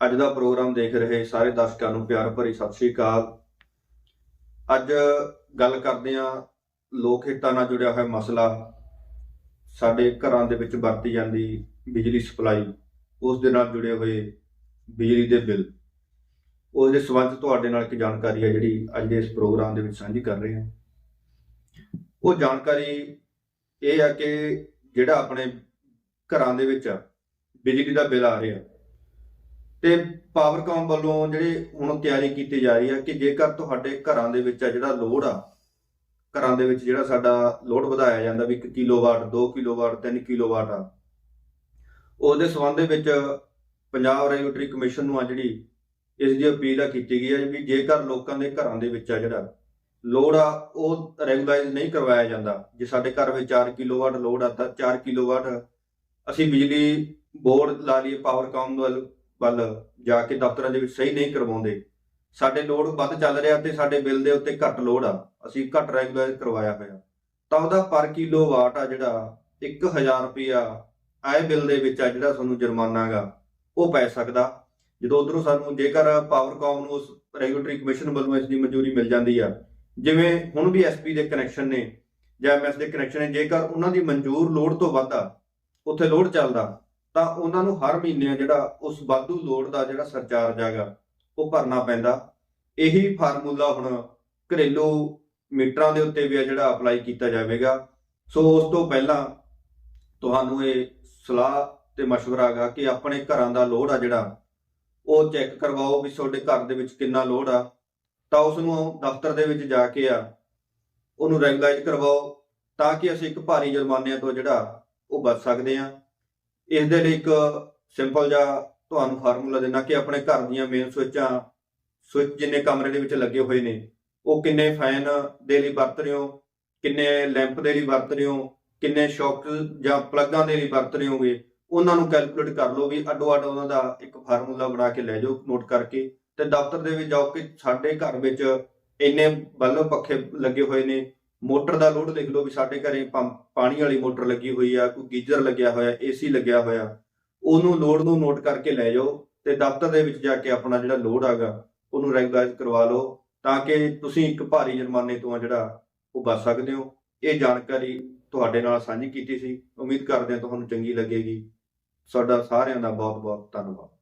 ਅੱਜ ਦਾ ਪ੍ਰੋਗਰਾਮ ਦੇਖ ਰਹੇ ਸਾਰੇ ਦਰਸ਼ਕਾਂ ਨੂੰ ਪਿਆਰ ਭਰੀ ਸਤਿ ਸ੍ਰੀ ਅਕਾਲ। ਅੱਜ ਗੱਲ ਕਰਦੇ ਹਾਂ ਲੋਕ ਹਿੱਤਾਂ ਨਾਲ ਜੁੜਿਆ ਹੋਇਆ ਮਸਲਾ। ਸਾਡੇ ਘਰਾਂ ਦੇ ਵਿੱਚ ਵਰਤੀ ਜਾਂਦੀ ਬਿਜਲੀ ਸਪਲਾਈ, ਉਸ ਦੇ ਨਾਲ ਜੁੜੇ ਹੋਏ ਬਿਜਲੀ ਦੇ ਬਿੱਲ। ਉਸ ਦੇ ਸੰਬੰਧ ਤੁਹਾਡੇ ਨਾਲ ਇੱਕ ਜਾਣਕਾਰੀ ਹੈ ਜਿਹੜੀ ਅੱਜ ਦੇ ਇਸ ਪ੍ਰੋਗਰਾਮ ਦੇ ਵਿੱਚ ਸਾਂਝੀ ਕਰ ਰਹੇ ਹਾਂ। ਉਹ ਜਾਣਕਾਰੀ ਇਹ ਆ ਕਿ ਜਿਹੜਾ ਆਪਣੇ ਘਰਾਂ ਦੇ ਵਿੱਚ ਬਿਜਲੀ ਦਾ ਬਿੱਲ ਆ ਰਿਹਾ ਤੇ ਪਾਵਰਕਾਮ ਵੱਲੋਂ ਜਿਹੜੇ ਹੁਣ ਤਿਆਰੀ ਕੀਤੀ ਜਾ ਰਹੀ ਹੈ ਕਿ ਜੇਕਰ ਤੁਹਾਡੇ ਘਰਾਂ ਦੇ ਵਿੱਚ ਆ ਜਿਹੜਾ ਲੋਡ ਆ, ਘਰਾਂ ਦੇ ਵਿੱਚ ਜਿਹੜਾ ਸਾਡਾ ਲੋਡ ਵਧਾਇਆ ਜਾਂਦਾ ਵੀ 1 ਕਿਲੋਵਾਟ 2 ਕਿਲੋਵਾਟ 3 ਕਿਲੋਵਾਟ ਆ, ਉਹਦੇ ਸੰਬੰਧ ਦੇ ਵਿੱਚ ਪੰਜਾਬ ਰੈਗੂਲੇਟਰੀ ਕਮਿਸ਼ਨ ਨੂੰ ਆ ਜਿਹੜੀ ਇਸ ਦੀ ਅਪੀਲ ਆ ਕੀਤੀ ਗਈ ਹੈ ਵੀ ਜੇਕਰ ਲੋਕਾਂ ਦੇ ਘਰਾਂ ਦੇ ਵਿੱਚ ਆ ਜਿਹੜਾ ਲੋਡ ਆ, ਉਹ ਰੈਗੂਲਾਈਜ਼ ਨਹੀਂ ਕਰਵਾਇਆ ਜਾਂਦਾ, ਜੇ ਸਾਡੇ ਘਰ ਵਿੱਚ 4 ਕਿਲੋਵਾਟ ਲੋਡ ਆ ਤਾਂ 4 ਕਿਲੋਵਾਟ ਅਸੀਂ ਬਿਜਲੀ ਬੋਰਡ ਲਾ ਲਈਏ ਪਾਵਰਕਾਮ ਵੱਲ ਵੱਲ ਜਾ ਕੇ ਦਫ਼ਤਰਾਂ ਦੇ ਵਿੱਚ ਸਹੀ ਨਹੀਂ ਕਰਵਾਉਂਦੇ। ਸਾਡੇ ਲੋਡ ਵੱਧ ਚੱਲ ਰਿਹਾ ਤੇ ਸਾਡੇ ਬਿੱਲ ਦੇ ਉੱਤੇ ਘੱਟ ਲੋਡ ਆ। ਅਸੀਂ ਘੱਟ ਰੈਗੂਲਰ ਕਰਵਾਇਆ ਹੋਇਆ। ਤਾਂ ਉਹਦਾ ਪਰ ਕਿਲੋ ਵਾਟ ਆ ਜਿਹੜਾ 1000 ਰੁਪਿਆ ਆਏ ਬਿੱਲ ਦੇ ਵਿੱਚ ਆ ਜਿਹੜਾ ਤੁਹਾਨੂੰ ਜੁਰਮਾਨਾ ਗਾ, ਉਹ ਪੈ ਸਕਦਾ। ਜਦੋਂ ਉਧਰੋਂ ਸਾਨੂੰ ਜੇਕਰ ਪਾਵਰਕਾਮ ਨੂੰ ਉਸ ਰੈਗੂਲੇਟਰੀ ਕਮਿਸ਼ਨ ਵੱਲੋਂ ਇਸ ਦੀ ਮਨਜ਼ੂਰੀ ਮਿਲ ਜਾਂਦੀ ਆ, ਜਿਵੇਂ ਹੁਣ ਵੀ ਐਸਪੀ ਦੇ ਕਨੈਕਸ਼ਨ ਨੇ ਜਾਂ ਐਮਐਸ ਦੇ ਕਨੈਕਸ਼ਨ ਨੇ, ਜੇਕਰ ਉਹਨਾਂ ਦੀ ਮਨਜ਼ੂਰ ਲੋਡ ਤੋਂ ਵੱਧ ਆ, ਉੱਥੇ ਲੋਡ ਚੱਲਦਾ। ਤਾਂ ਉਹਨਾਂ ਨੂੰ ਹਰ ਮਹੀਨੇ ਜਿਹੜਾ ਉਸ ਵਾਧੂ ਲੋੜ ਦਾ ਜਿਹੜਾ ਸਰਚਾਰਜ ਹੈਗਾ, ਉਹ ਭਰਨਾ ਪੈਂਦਾ। ਇਹੀ ਫਾਰਮੂਲਾ ਹੁਣ ਘਰੇਲੂ ਮੀਟਰਾਂ ਦੇ ਉੱਤੇ ਵੀ ਆ ਜਿਹੜਾ ਅਪਲਾਈ ਕੀਤਾ ਜਾਵੇਗਾ। ਸੋ ਉਸ ਤੋਂ ਪਹਿਲਾਂ ਤੁਹਾਨੂੰ ਇਹ ਸਲਾਹ ਤੇ مشਵਰਾ ਹੈਗਾ ਕਿ ਆਪਣੇ ਘਰਾਂ ਦਾ ਲੋਡ ਆ ਜਿਹੜਾ, ਉਹ ਚੈੱਕ ਕਰਵਾਓ ਵੀ ਤੁਹਾਡੇ ਘਰ ਦੇ ਵਿੱਚ ਕਿੰਨਾ ਲੋਡ ਆ। ਤਾਂ ਉਸ ਨੂੰ ਦਫ਼ਤਰ ਦੇ ਵਿੱਚ ਜਾ ਕੇ ਆ, ਉਹਨੂੰ ਰੈਗੂਲਾਈਜ਼ ਕਰਵਾਓ, ਤਾਂ ਕਿ ਅਸੀਂ ਇੱਕ ਭਾਰੀ ਜੁਰਮਾਨੇ ਤੋਂ ਜਿਹੜਾ, ਉਹ ਬਚ ਸਕਦੇ ਹਾਂ। ਇਸ ਦੇ ਲਈ ਇੱਕ ਸਿੰਪਲ ਜਿਹਾ ਤੁਹਾਨੂੰ ਫਾਰਮੂਲਾ ਦੇਣਾ ਕਿ ਆਪਣੇ ਘਰ ਦੀਆਂ ਮੇਨ ਸਵਿੱਚਾਂ ਸਵਿੱਚ ਜਿੰਨੇ ਕਮਰੇ ਦੇ ਵਿੱਚ ਲੱਗੇ ਹੋਏ ਨੇ, ਉਹ ਕਿੰਨੇ ਫੈਨ ਦੇ ਲਈ ਵਰਤ ਰਹੇ ਹੋ, ਕਿੰਨੇ ਲੈਂਪ ਦੇ ਲਈ ਵਰਤ ਰਹੇ ਹੋ, ਕਿੰਨੇ ਸ਼ੌਕ ਜਾਂ ਪਲੱਗਾਂ ਦੇ ਲਈ ਵਰਤ ਰਹੇ ਹੋਗੇ, ਉਹਨਾਂ ਨੂੰ ਕੈਲਕੂਲੇਟ ਕਰ ਲਓ ਵੀ ਅੱਡੋ ਅੱਡ ਉਹਨਾਂ ਦਾ ਇੱਕ ਫਾਰਮੂਲਾ ਬਣਾ ਕੇ ਲੈ ਜਾਓ ਨੋਟ ਕਰਕੇ, ਤੇ ਦਫ਼ਤਰ ਦੇ ਵਿੱਚ ਜਾਓ ਕਿ ਸਾਡੇ ਘਰ ਵਿੱਚ ਇੰਨੇ ਬੱਲਬ ਪੱਖੇ ਲੱਗੇ ਹੋਏ ਨੇ ਮੋਟਰ ਦਾ ਲੋਡ ਲਿਖ ਲਓ ਵੀ ਸਾਡੇ ਘਰੇ ਪੰਪ- ਪਾਣੀ ਵਾਲੀ ਮੋਟਰ ਲੱਗੀ ਹੋਈ ਆ, ਕੋਈ ਗੀਜ਼ਰ ਲੱਗਿਆ ਹੋਇਆ, ਏਸੀ ਲੱਗਿਆ ਹੋਇਆ, ਉਹਨੂੰ ਲੋਡ ਨੂੰ ਨੋਟ ਕਰਕੇ ਲੈ ਜਾਓ ਤੇ ਦਫ਼ਤਰ ਦੇ ਵਿੱਚ ਜਾ ਕੇ ਆਪਣਾ ਜਿਹੜਾ ਲੋਡ ਆਗਾ, ਉਹਨੂੰ ਰੈਗੂਲਾਈਜ਼ ਕਰਵਾ ਲਓ ਤਾਂ ਕਿ ਤੁਸੀਂ ਇੱਕ ਭਾਰੀ ਜੁਰਮਾਨੇ ਤੋਂ ਆ ਜਿਹੜਾ ਉਹ ਬਚ ਸਕਦੇ ਹੋ। ਇਹ ਜਾਣਕਾਰੀ ਤੁਹਾਡੇ ਨਾਲ ਸਾਂਝੀ ਕੀਤੀ ਸੀ। ਉਮੀਦ ਕਰਦੇ ਹਾਂ ਤੁਹਾਨੂੰ ਚੰਗੀ ਲੱਗੇਗੀ। ਸਾਡਾ ਸਾਰਿਆਂ ਦਾ ਬਹੁਤ ਬਹੁਤ ਧੰਨਵਾਦ।